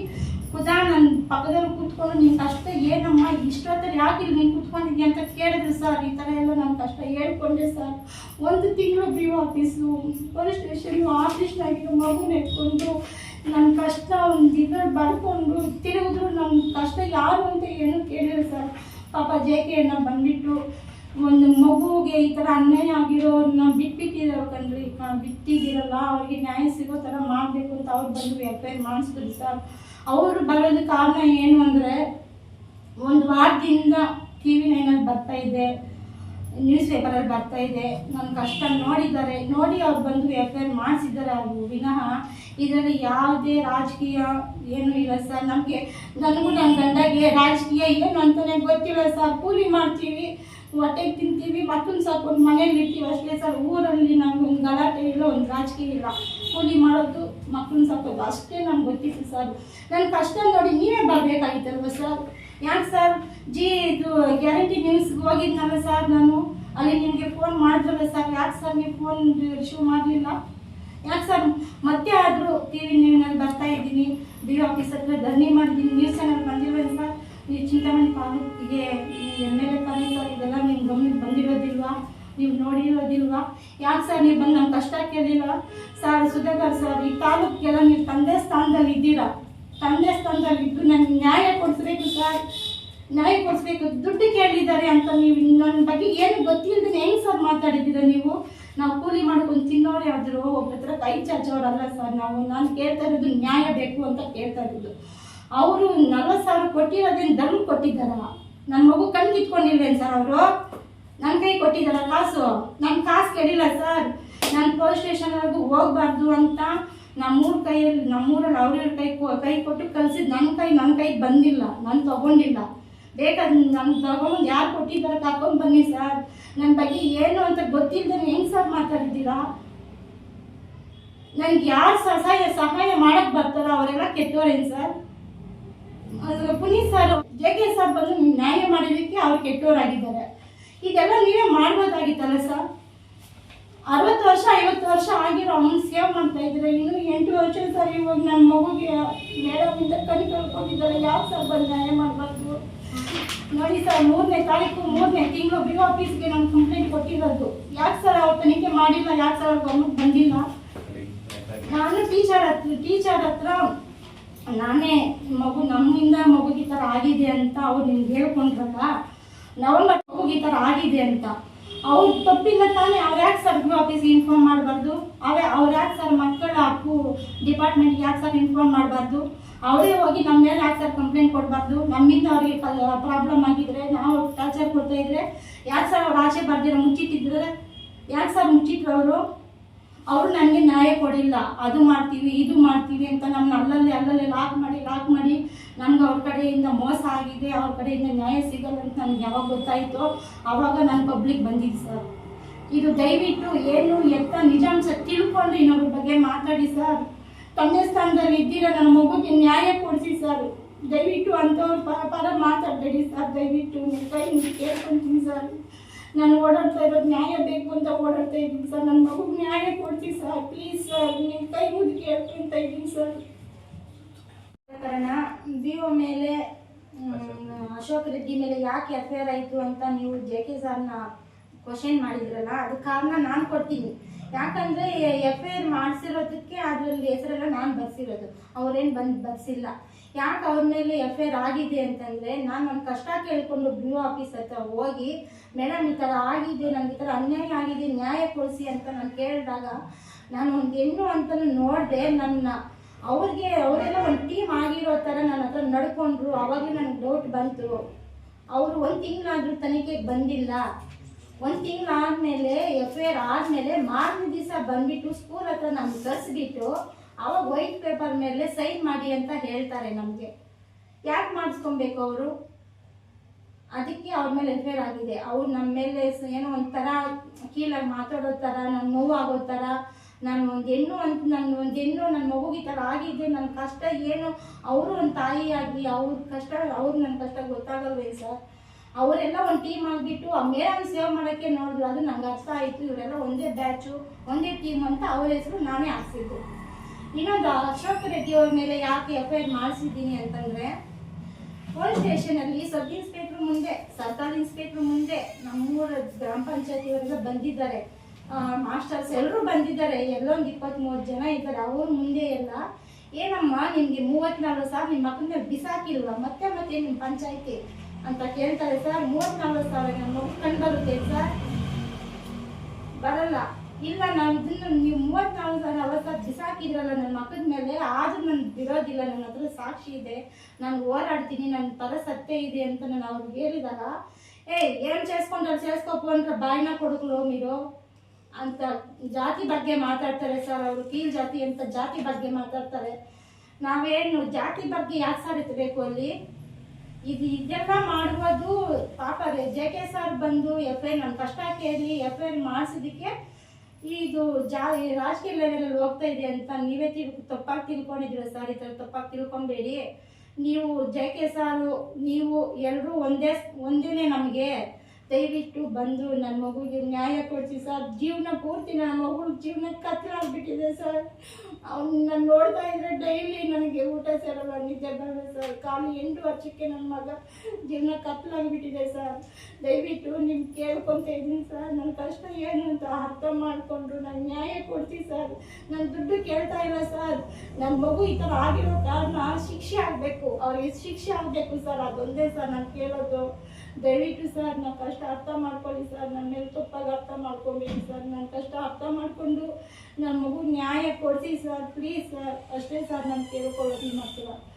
ಖುದಾ ನನ್ನ ಪಕ್ಕದಲ್ಲಿ ಕೂತ್ಕೊಂಡು ನಿನ್ನ ಕಷ್ಟ ಏನಮ್ಮ? ಇಷ್ಟೊತ್ತಲ್ಲಿ ಯಾಕೆ ನೀನು ಕುತ್ಕೊಂಡಿದ್ಯಾ? ಅಂತ ಕೇಳಿದ್ರು ಸರ್ ಈ ಥರ ಎಲ್ಲ ನನ್ನ ಕಷ್ಟ ಹೇಳ್ಕೊಂಡೆ ಸರ್ ಒಂದು ತಿಂಗಳು ಬಿ ಆಫೀಸು ಪೊಲೀಸ್ ಸ್ಟೇಷನ್ನು ಆಫೀಸ್ನಾಗಿರೋ ಆಗಿರೋ ಮಗುನ ನನ್ನ ಕಷ್ಟ ಒಂದು ಇದ್ರಲ್ಲಿ ಬರ್ಕೊಂಡು ತಿರುಗಿದ್ರು. ನನ್ನ ಕಷ್ಟ ಯಾರು ಅಂತ ಏನು ಕೇಳಿದ್ರು ಸರ್ ಪಾಪ ಜೆ ಕೆ ಅಣ್ಣ ಬಂದ್ಬಿಟ್ಟು ಒಂದು ಮಗುಗೆ ಈ ಥರ ಅನ್ಯಾಯ ಆಗಿರೋನ್ನ ಬಿಟ್ಬಿಟ್ಟಿರೋ ಕಣ್ರಿ. ಬಿಟ್ಟಿದ್ದೀರಲ್ಲ, ಅವ್ರಿಗೆ ನ್ಯಾಯ ಸಿಗೋ ಥರ ಮಾಡಬೇಕು ಅಂತ ಅವ್ರು ಬಂದು ಆರ್ ಮಾಡಿಸಿದ್ರು ಸರ್. ಅವರು ಬರೋದು ಕಾರಣ ಏನು ಅಂದರೆ, ಒಂದು ವಾರದಿಂದ ಟಿ ವಿ ನೈನಲ್ಲಿ ಬರ್ತಾ ಇದೆ ನ್ಯೂಸ್ ಪೇಪರಲ್ಲಿ ಬರ್ತಾ ಇದೆ. ನನ್ನ ಕಷ್ಟ ನೋಡಿದ್ದಾರೆ. ನೋಡಿ ಅವ್ರು ಬಂದು ಆರ್ ಮಾಡಿಸಿದ್ದಾರೆ ಅವರು ವಿನಃ ಇದರಲ್ಲಿ ಯಾವುದೇ ರಾಜಕೀಯ ಏನು ಇಲ್ಲ ಸರ್. ನಮಗೆ ನನಗೂ ನನ್ನ ಗಂಡಗೆ ರಾಜಕೀಯ ಏನು ಅಂತಲೇ ಗೊತ್ತಿಲ್ಲ ಸರ್. ಕೂಲಿ ಮಾಡ್ತೀವಿ. ಹೊಟ್ಟೆಗೆ ತಿಂತೀವಿ ಮಕ್ಕಳನ್ನ ಒಂದು ಮನೇಲಿ ಇರ್ತೀವಿ ಅಷ್ಟೇ ಸರ್. ಊರಲ್ಲಿ ನಮ್ಗೆ ಒಂದು ಗಲಾಟೆ ಇಲ್ಲ, ಒಂದು ರಾಜಕೀಯ ಇಲ್ಲ. ಕೂಲಿ ಮಾಡೋದು ಮಕ್ಕಳನ್ನ ಸಾಕೋದು ಅಷ್ಟೇ ನಮ್ಗೆ ಗೊತ್ತಿತ್ತು ಸರ್. ನನ್ನ ಕಷ್ಟ ನೋಡಿ ನೀವೇ ಬರಬೇಕಾಗಿತ್ತಲ್ವ ಸರ್? ಯಾಕೆ ಸರ್? ಜಿ, ಇದು ಗ್ಯಾರಂಟಿ ನ್ಯೂಸ್ಗೆ ಹೋಗಿದ್ನಲ್ಲ ಸರ್ ನಾನು. ಅಲ್ಲಿ ನಿಮಗೆ ಫೋನ್ ಮಾಡಿದ್ರಲ್ಲ ಸರ್. ಯಾಕೆ ಸರ್ ನೀವು ಫೋನ್ ರಿಸೀವ್ ಮಾಡಲಿಲ್ಲ? ಯಾಕೆ ಸರ್? ಮತ್ತೆ ಆದರೂ ಟಿ ವಿ ನಾನು ಬರ್ತಾ ಇದ್ದೀನಿ. ಬಿ ಆಫೀಸ್ ಹತ್ರ ಧರಣಿ ಮಾಡಿದ್ದೀನಿ ನ್ಯೂಸ್ ಚಾನಲ್ ಬಂದಿಲ್ವೇನು ಸರ್? ನೀವು ಚಿಂತಾಮಣಿ ತಾಲೂಕಿಗೆ ಎಂ ಎಲ್ ಎ ಇದೆಲ್ಲ ನಿಮ್ಮ ಗಮನಕ್ಕೆ ಬಂದಿರೋದಿಲ್ವಾ? ನೀವು ನೋಡಿರೋದಿಲ್ವಾ? ಯಾಕೆ ಸರ್ ನೀವು ಬಂದು ನಮ್ಮ ಕಷ್ಟ ಕೇಳಿಲ್ಲ? ಸರ್, ಸುಧಾಕರ್ ಸರ್, ಈ ತಾಲೂಕಿಗೆಲ್ಲ ನೀವು ತಂದೆ ಸ್ಥಾನದಲ್ಲಿ ಇದ್ದೀರಾ? ತಂದೆ ಸ್ಥಾನದಲ್ಲಿ ಇದ್ದು ನನಗೆ ನ್ಯಾಯ ಕೊಡಿಸ್ಬೇಕು ಸರ್. ನ್ಯಾಯ ಕೊಡಿಸ್ಬೇಕು. ದುಡ್ಡು ಕೇಳಿದ್ದಾರೆ ಅಂತ ನೀವು ನನ್ನ ಬಗ್ಗೆ ಏನು ಗೊತ್ತಿಲ್ಲದೆ ಹೆಂಗೆ ಸರ್ ಮಾತಾಡಿದ್ದೀರಾ ನೀವು? ನಾವು ಕೂಲಿ ಮಾಡ್ಕೊಂಡು ತಿನ್ನೋರು ಯಾವ್ದಾರು ಒಬ್ಬರ ಹತ್ರ ಕೈ ಚಾಚೋರಲ್ಲ ಸರ್ ನಾವು. ನಾನು ಕೇಳ್ತಾ ಇರೋದು ನ್ಯಾಯ ಬೇಕು ಅಂತ ಕೇಳ್ತಾ ಇರೋದು. ಅವರು ನಲ್ವತ್ತು ಸಾವಿರ ಕೊಟ್ಟಿರೋದೇನು ಧರ್ಮ ಕೊಟ್ಟಿದ್ದಾರ ನನ್ನ ಮಗು ಕಣ್ಣು ಕಿತ್ಕೊಂಡಿಲ್ವೇನು ಸರ್ ಅವರು? ನನ್ನ ಕೈ ಕೊಟ್ಟಿದ್ದಾರ ಕಾಸು? ನನ್ನ ಕಾಸು ಕೆಡಿಲ್ಲ ಸರ್ ನಾನು ಪೊಲೀಸ್ ಸ್ಟೇಷನ್ವರೆಗೂ ಹೋಗ್ಬಾರ್ದು ಅಂತ ನಮ್ಮೂರ ಕೈಯಲ್ಲಿ, ನಮ್ಮೂರಲ್ಲಿ ಅವ್ರ ಕೈ ಕೊ- ಕೊಟ್ಟು ಕಲ್ಸಿದ್ ನನ್ನ ಕೈ ನನ್ನ ಕೈಗೆ ಬಂದಿಲ್ಲ. ನಾನು ತಗೊಂಡಿಲ್ಲ. ಬೇಕಾದ್ರೆ ನಮ್ಗೆ ತಗೊಂಡು ಯಾರು ಕೊಟ್ಟಿದ್ದಾರೆ ಕರ್ಕೊಂಡ್ ಬನ್ನಿ ಸರ್ ನನ್ನ ಬಗ್ಗೆ ಏನು ಅಂತ ಗೊತ್ತಿಲ್ಲದೆ ಹೆಂಗ್ ಸರ್ ಮಾತಾಡಿದ್ದೀರಾ? ನನ್ಗೆ ಯಾರು ಸಹಾಯ ಸಹಾಯ ಮಾಡಕ್ ಬರ್ತಾರ ಅವರೆಲ್ಲ ಕೆಟ್ಟೋರೇನು ಸರ್ ಅದು Puneeth sir, J K sir ಬಂದು ನ್ಯಾಯ ಮಾಡಿದಕ್ಕೆ ಅವ್ರು ಕೆಟ್ಟವರಾಗಿದ್ದಾರೆ ಇದೆಲ್ಲ ನೀವೇ ಮಾಡ್ಬೋದಾಗಿತ್ತಲ್ಲ ಸರ್? ಅರವತ್ತು ವರ್ಷ, ಐವತ್ತು ವರ್ಷ ಆಗಿರೋ ಅಮೌಂಟ್ ಸೇವ್ ಮಾಡ್ತಾ ಇದ್ರೆ ಇನ್ನು ಎಂಟು ವರ್ಷ ಸರ್ ಇವಾಗ ನನ್ನ ಮಗುಗೆ ಮೇಡಮಿಂದ ಕಣ್ ಕಳ್ಕೊಂಡಿದ್ದಾರೆ ಯಾವ ಸರ್ ಬಂದು ನ್ಯಾಯ ಮಾಡಬಾರ್ದು? ನೋಡಿ ಸರ್, ಮೂರನೇ ತಾರೀಕು, ಮೂರನೇ ತಿಂಗಳು ಬಿ ಆಫೀಸ್ಗೆ ನಾನು ಕಂಪ್ಲೇಂಟ್ ಕೊಟ್ಟಿರೋದು. ಯಾಕೆ ಸರ್ ಅವ್ರು ತನಿಖೆ ಮಾಡಿಲ್ಲ? ಯಾಕೆ ಸರ್ ಅವ್ರ ಬಂದಿಲ್ಲ? ನಾನು ಟೀಚರ್ ಹತ್ರ ಟೀಚರ್ ಹತ್ರ ನಾನೇ ಮಗು, ನಮ್ಮಿಂದ ಮಗುಗೆ ಈ ಥರ ಆಗಿದೆ ಅಂತ ಅವ್ರು ನಿಮ್ಗೆ ಹೇಳ್ಕೊಂಡ್ರಲ್ಲ ನವಂಬರ್ ಮಗುಗೆ ಈ ಥರ ಆಗಿದೆ ಅಂತ. ಅವ್ರು ತಪ್ಪಿಲ್ಲ ತಾನೇ, ಅವ್ರು ಯಾಕೆ ಸರ್ ಆಫೀಸ್ ಇನ್ಫಾರ್ಮ್ ಮಾಡಬಾರ್ದು? ಅವೇ, ಅವ್ರು ಯಾಕೆ ಸರ್ ಮಕ್ಕಳ ಹಕ್ಕು ಡಿಪಾರ್ಟ್ಮೆಂಟ್ಗೆ ಯಾಕೆ ಸರ್ ಇನ್ಫಾರ್ಮ್ ಮಾಡಬಾರ್ದು? ಅವರೇ ಹೋಗಿ ನಮ್ಮ ಮೇಲೆ ಯಾಕೆ ಸರ್ ಕಂಪ್ಲೇಂಟ್ ಕೊಡಬಾರ್ದು? ನಮ್ಮಿಂದ ಅವ್ರಿಗೆ ಪ್ರಾಬ್ಲಮ್ ಆಗಿದ್ರೆ, ನಾವು ಟಾರ್ಚರ್ ಕೊಡ್ತಾ ಇದ್ರೆ, ಯಾಕೆ ಸರ್ ಅವ್ರು ಆಚೆ ಬರ್ದಿರೋ, ಮುಚ್ಚಿಟ್ಟಿದ್ರೆ? ಯಾಕೆ ಸರ್ ಮುಚ್ಚಿಟ್ರು ಅವರು? ಅವರು ನನಗೆ ನ್ಯಾಯ ಕೊಡಿಲ್ಲ, ಅದು ಮಾಡ್ತೀವಿ, ಇದು ಮಾಡ್ತೀವಿ ಅಂತ ನಮ್ಮನ್ನ ಅಲ್ಲಲ್ಲಿ ಅಲ್ಲಲ್ಲಿ ಲಾಕ್ ಮಾಡಿ ಲಾಕ್ ಮಾಡಿ ನನ್ಗೆ ಅವ್ರ ಕಡೆಯಿಂದ ಮೋಸ ಆಗಿದೆ, ಅವ್ರ ಕಡೆಯಿಂದ ನ್ಯಾಯ ಸಿಗಲ್ಲ ಅಂತ ನನಗೆ ಯಾವಾಗ ಗೊತ್ತಾಯಿತು ಆವಾಗ ನಾನು ಪಬ್ಲಿಕ್ ಬಂದಿದ್ದು ಸರ್ ಇದು ದಯವಿಟ್ಟು ಏನು ಎತ್ತ ನಿಜಾಂಶ ತಿಳ್ಕೊಂಡು ಇನ್ನೊಬ್ಬರ ಬಗ್ಗೆ ಮಾತಾಡಿ ಸರ್ ತಂದೆ ಸ್ಥಾನದಲ್ಲಿ ಇದ್ದೀರ, ನನ್ನ ಮಗುಗೆ ನ್ಯಾಯ ಕೊಡಿಸಿ ಸರ್ ದಯವಿಟ್ಟು ಅಂತ ಪರ ಪರ ಮಾತಾಡಬೇಡಿ ಸರ್ ದಯವಿಟ್ಟು ನಿಮ್ಮ ಕೈ ಕೇಳ್ಕೊಂತೀನಿ ಸರ್ ನಾನು ಓಡಾಡ್ತಾ ಇರೋದು ನ್ಯಾಯ ಬೇಕು ಅಂತ ಓಡಾಡ್ತಾ ಇದ್ದೀನಿ ಸರ್. ನನ್ನ ಮಗುಗೆ ನ್ಯಾಯ ಕೊಡ್ತೀನಿ ಸರ್. ಪ್ಲೀಸ್ ಸರ್ ನಿಮ್ಮ ಕೈ ಮುಗಿ ಕೇಳ್ಕೊಂತ ಇದ್ದೀನಿ ಸರ್. ಕಾರಣ ಬಿ ಒ ಮೇಲೆ ಅಶೋಕ್ ರೆಡ್ಡಿ ಮೇಲೆ ಯಾಕೆ ಅಫೇರ್ ಆಯಿತು ಅಂತ ನೀವು ಜೆ ಕೆ ಸರ್ನ ಕ್ವಶನ್ ಮಾಡಿದ್ರಲ್ಲ? ಅದು ಕಾರಣ ನಾನು ಕೊಡ್ತೀನಿ. ಯಾಕಂದರೆ ಎಫ್ ಐ ಆರ್ ಮಾಡಿಸಿರೋದಕ್ಕೆ ಅದರಲ್ಲಿ ಹೆಸರೆಲ್ಲ ನಾನು ಬರ್ಸಿರೋದು. ಅವ್ರೇನು ಬಂದು ಬರ್ಸಿಲ್ಲ. ಯಾಕೆ ಅವ್ರ ಮೇಲೆ ಎಫ್ ಐ ಆಗಿದೆ ಅಂತಂದರೆ ನಾನು ನನ್ನ ಕಷ್ಟ ಕೇಳಿಕೊಂಡು ಬ್ಲೂ ಆಫೀಸ್ ಹತ್ರ ಹೋಗಿ, ಮೇಡಮ್, ಈ ಥರ ಆಗಿದೆ ನನಗೆ ಈ ಥರ ಅನ್ಯಾಯ ಆಗಿದೆ, ನ್ಯಾಯ ಕೊಡಿಸಿ ಅಂತ ನಾನು ಕೇಳಿದಾಗ ನಾನು ಒಂದು ಹೆಣ್ಣು ಅಂತಲೂ ನೋಡಿದೆ ನನ್ನ ಅವ್ರಿಗೆ, ಅವರೆಲ್ಲ ಒಂದು ಟೀಮ್ ಆಗಿರೋ ಥರ ನನ್ನ ಹತ್ರ ನಡ್ಕೊಂಡ್ರು ಅವಾಗ ನನಗೆ ಡೌಟ್ ಬಂತು. ಅವರು ಒಂದು ತಿಂಗಳಾದ್ರೂ ತನಿಖೆಗೆ ಬಂದಿಲ್ಲ. ಒಂದು ತಿಂಗಳಾದ್ಮೇಲೆ ಎಫ್ ಐ ಆರ್ ಆದಮೇಲೆ, ಮಾರನೇ ದಿವಸ ಬಂದ್ಬಿಟ್ಟು ಸ್ಕೂಲ್ ಹತ್ರ ನಮ್ಗೆ ಕರೆಸ್ಬಿಟ್ಟು ಅವಾಗ ವೈಟ್ ಪೇಪರ್ ಮೇಲೆ ಸೈನ್ ಮಾಡಿ ಅಂತ ಹೇಳ್ತಾರೆ ನಮಗೆ. ಯಾಕೆ ಮಾಡಿಸ್ಕೊಬೇಕು ಅವರು? ಅದಕ್ಕೆ ಅವ್ರ ಮೇಲೆ ಎಫೇರ್ ಆಗಿದೆ. ಅವ್ರು ನಮ್ಮ ಮೇಲೆ ಏನೋ ಒಂಥರ ಕೀಳಾಗಿ ಮಾತಾಡೋ ಥರ ನನ್ನ ನೋವಾಗೋ ಥರ, ನಾನು ಒಂದು ಹೆಣ್ಣು ಅಂತ ನನ್ನ ಒಂದು ಹೆಣ್ಣು ನನ್ನ ಮಗುಗೆ ಈ ಥರ ಆಗಿದೆ ನನ್ನ ಕಷ್ಟ ಏನು? ಅವರು ಒಂದು ತಾಯಿಯಾಗಿ ಅವ್ರ ಕಷ್ಟ, ಅವ್ರು ನನ್ನ ಕಷ್ಟ ಗೊತ್ತಾಗಲ್ವೇ ಸರ್? ಅವರೆಲ್ಲ ಒಂದು ಟೀಮ್ ಆಗಿಬಿಟ್ಟು, ಆ ಮೇಡಮ್ ಸೇವ್ ಮಾಡೋಕ್ಕೆ ನೋಡಿದ್ರು, ಅದು ನಂಗೆ ಅರ್ಥ ಆಯಿತು. ಇವರೆಲ್ಲ ಒಂದೇ ಬ್ಯಾಚು ಒಂದೇ ಟೀಮ್ ಅಂತ ಅವ್ರ ಹೆಸರು ನಾನೇ ಹಾಕ್ಸಿದ್ದು. ಇನ್ನೊಂದು ಅಶೋಕ್ ರೆಡ್ಡಿ ಅವ್ರ ಮೇಲೆ ಯಾಕೆ ಎಫ್ ಐ ಆರ್ ಮಾಡಿಸಿದ್ದೀನಿ ಅಂತಂದ್ರೆ ಪೊಲೀಸ್ ಸ್ಟೇಷನಲ್ಲಿ ಸಬ್ ಇನ್ಸ್ಪೆಕ್ಟರ್ ಮುಂದೆ, ಸರ್ಕಾರಿ ಇನ್ಸ್ಪೆಕ್ಟರ್ ಮುಂದೆ ನಮ್ಮೂರ ಗ್ರಾಮ ಪಂಚಾಯತಿಯವರೆಲ್ಲ ಬಂದಿದ್ದಾರೆ. ಮಾಸ್ಟರ್ಸ್ ಎಲ್ಲರೂ ಬಂದಿದ್ದಾರೆ. ಎಲ್ಲೊಂದು ಇಪ್ಪತ್ತ್ ಮೂವತ್ತು ಜನ ಇದ್ದಾರೆ. ಅವ್ರ ಮುಂದೆ ಎಲ್ಲ, ಏನಮ್ಮ ನಿಮಗೆ ಮೂವತ್ನಾಲ್ಕು ಸಾವಿರ ನಿಮ್ಮ ಮಕ್ಕಳನ್ನ ಬಿಸಾಕಿಲ್ವಾ? ಮತ್ತೆ ಮತ್ತೆ ನಿಮ್ಮ ಪಂಚಾಯತಿ ಅಂತ ಕೇಳ್ತಾರೆ. ಸರ್ ಮೂವತ್ನಾಲ್ಕು ಸಾವಿರ ನಮ್ಮ ಮಗು ಕಂಡು ಬರುತ್ತೆ ಸರ್? ಬರಲ್ಲ. ಇಲ್ಲ ನಾವು ಇದನ್ನ ನೀವು ಮೂವತ್ನಾಲ್ಕು ಸಾವಿರ ನಲವತ್ತು ಸಾವಿರ ಬಿಸಾಕಿದ್ರಲ್ಲ ನನ್ನ ಮಕ್ಕದ ಮೇಲೆ ಆದ್ರೂ ನನ್ಗೆ ಬಿಡೋದಿಲ್ಲ ನನ್ನ ಹತ್ರ ಸಾಕ್ಷಿ ಇದೆ ನಾನು ಹೋರಾಡ್ತೀನಿ ನನ್ನ ಪರ ಸತ್ಯ ಇದೆ ಅಂತ ನಾನು ಅವ್ರಿಗೆ ಹೇಳಿದಾಗ ಏ ಏನು చేసుకుంటారు చేసుకోపు ಅಂತ ಬಾಯಿನ ಕೊಡುಕಲು మీరు ಅಂತ ಜಾತಿ ಬಗ್ಗೆ ಮಾತಾಡ್ತಾರೆ ಸರ್ ಅವರು ಕೀಳ್ ಜಾತಿ ಅಂತ ಜಾತಿ ಬಗ್ಗೆ ಮಾತಾಡ್ತಾರೆ ನಾವೇನು ಜಾತಿ ಬಗ್ಗೆ ಯಾಕೆ ಸರ್ ಎತ್ತಬೇಕು ಅಲ್ಲಿ ಇದು ಇದೆಲ್ಲ ಮಾಡುವುದು ಪಾಪ ಜೆ ಕೆ ಸರ್ ಬಂದು ಎಫ್ ಐ ನನ್ನ ಕಷ್ಟ ಕೇಳಿ ಎಫ್ ಐ ಮಾಡಿಸಿದ್ದಕ್ಕೆ ಇದು ಜಾ ರಾಜಕೀಯ ಲೆವೆಲಲ್ಲಿ ಹೋಗ್ತಾ ಇದೆ ಅಂತ ನೀವೇ ತಿಳ್ ತಪ್ಪಾಗಿ ತಿಳ್ಕೊಂಡಿದ್ದೀರ ಸರ್ ಈ ಥರ ತಪ್ಪಾಗಿ ತಿಳ್ಕೊಬೇಡಿ. ನೀವು ಜೆ ಕೆ ಸಾರು ನೀವು ಎಲ್ಲರೂ ಒಂದೇ ಒಂದೇ ನಮಗೆ ದಯವಿಟ್ಟು ಬಂದು ನನ್ನ ಮಗುಗೆ ನ್ಯಾಯ ಕೊಡಿಸಿ ಸರ್. ಜೀವನ ಪೂರ್ತಿ ನನ್ನ ಮಗು ಜೀವನ ಕತ್ತಲಾಗ್ಬಿಟ್ಟಿದೆ ಸರ್. ಅವ್ನು ನಾನು ನೋಡ್ತಾ ಇದ್ರೆ ಡೈಲಿ ನನಗೆ ಊಟ ಸೇರಲ್ಲ, ನಿದ್ದೆ ಬರಲ್ಲ ಸರ್. ಖಾಲಿ ಎಂಟು ವರ್ಷಕ್ಕೆ ನನ್ನ ಮಗ ಜೀವನ ಕತ್ತಲಾಗ್ಬಿಟ್ಟಿದೆ ಸರ್. ದಯವಿಟ್ಟು ನಿಮ್ಗೆ ಕೇಳ್ಕೊತ ಇದ್ದೀನಿ ಸರ್. ನನ್ನ ಕಷ್ಟ ಏನು ಅಂತ ಅರ್ಥ ಮಾಡಿಕೊಂಡು ನಾನು ನ್ಯಾಯ ಕೊಡ್ತೀನಿ ಸರ್. ನನ್ನ ದುಡ್ಡು ಕೇಳ್ತಾ ಇಲ್ಲ ಸರ್. ನನ್ನ ಮಗು ಈ ಥರ ಆಗಿರೋ ಕಾರಣ ಶಿಕ್ಷೆ ಆಗಬೇಕು. ಅವ್ರಿಗೆ ಶಿಕ್ಷೆ ಆಗಬೇಕು ಸರ್. ಅದೊಂದೇ ಸರ್ ನಾನು ಕೇಳೋದು. ದಯವಿಟ್ಟು ಸರ್ ನನ್ನ ಕಷ್ಟ ಅರ್ಥ ಮಾಡ್ಕೊಳ್ಳಿ ಸರ್. ನನ್ನ ಮೇಲೆ ತಪ್ಪಾಗಿ ಅರ್ಥ ಮಾಡ್ಕೊಬೇಡಿ ಸರ್. ನನ್ನ ಕಷ್ಟ ಅರ್ಥ ಮಾಡಿಕೊಂಡು ನನ್ನ ಮಗು ನ್ಯಾಯ ಕೊಡಿಸಿ ಸರ್. ಪ್ಲೀಸ್ ಸರ್, ಅಷ್ಟೇ ಸರ್, ನಾನು ಕೇಳ್ಕೊಳ್ಳೋದು ನಿಮ್ಮ ಹತ್ರ.